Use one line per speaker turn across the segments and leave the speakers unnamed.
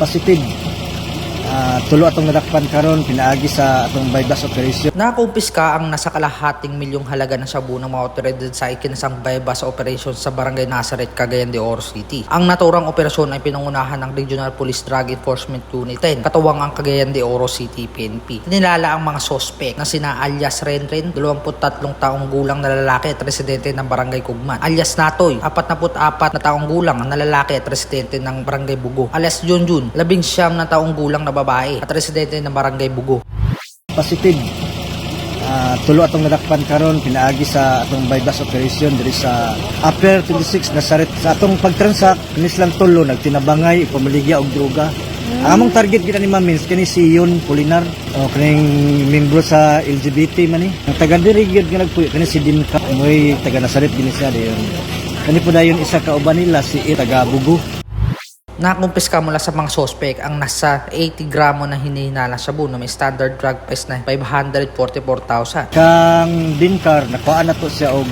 positive. Ah, tulo atong nadakpan karon pinaagi sa atong bypass operation.
Nakumpiska ang nasa kalahating milyong halaga ng shabu ng mga otoridad sa ikinasang bypass operation sa Barangay Nazareth, Cagayan de Oro City. Ang naturang operasyon ay pinangunahan ng Regional Police Drug Enforcement Unit 10, katuwang ang Cagayan de Oro City PNP. Nilala ang mga sospek na sina alias Renren, 23 taong gulang na lalaki at residente ng Barangay Kugman. Alias Natoy, 44 na taong gulang na lalaki at residente ng Barangay Bugo. Alias Junjun, 19 na taong gulang na babae at residente ng Barangay Bugo.
Positive. Ah, tulo atong nadakpan karon pinaagi sa atong bypass operation diri sa Upper 26 Nazaret. Sa atong pagtransak kinis lang tulo nagtinabangay pamaligya og droga. Ang among target gid ni Mamins kini si Yon Polinar o kaning membro sa LGBT man ni. Ang taga diri gyud nga nagpuyo kani si Dinka moy taga Nazaret gini siya dayon. Kani po dayon isa ka uban nila si I, taga Bugo.
Nakumpiska mula sa mga sospek ang nasa 80 gramo na hinihinala shabu na may standard drug price na 544,000.
Kang Dinkar nakuha na to siya og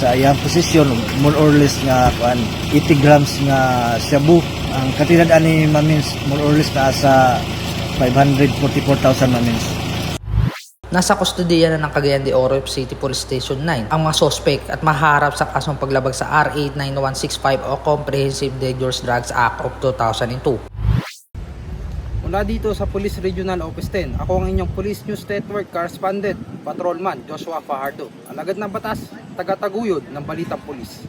sa iyang posisyon more or less nga kuan 80 grams nga shabu. Ang katidad ani Mamins more or less na sa 544,000 Mamins.
Nasa kustodiya na ng Cagayan de Oro City Police Station 9 ang mga sospek at maharap sa kasong paglabag sa R8 9165 o Comprehensive Dangerous Drugs Act of 2002.
Mula dito sa Police Regional Office 10, ako ang inyong Police News Network Correspondent, Patrolman Joshua Fajardo. Alagad ng batas, taga-taguyod ng Balitang Police.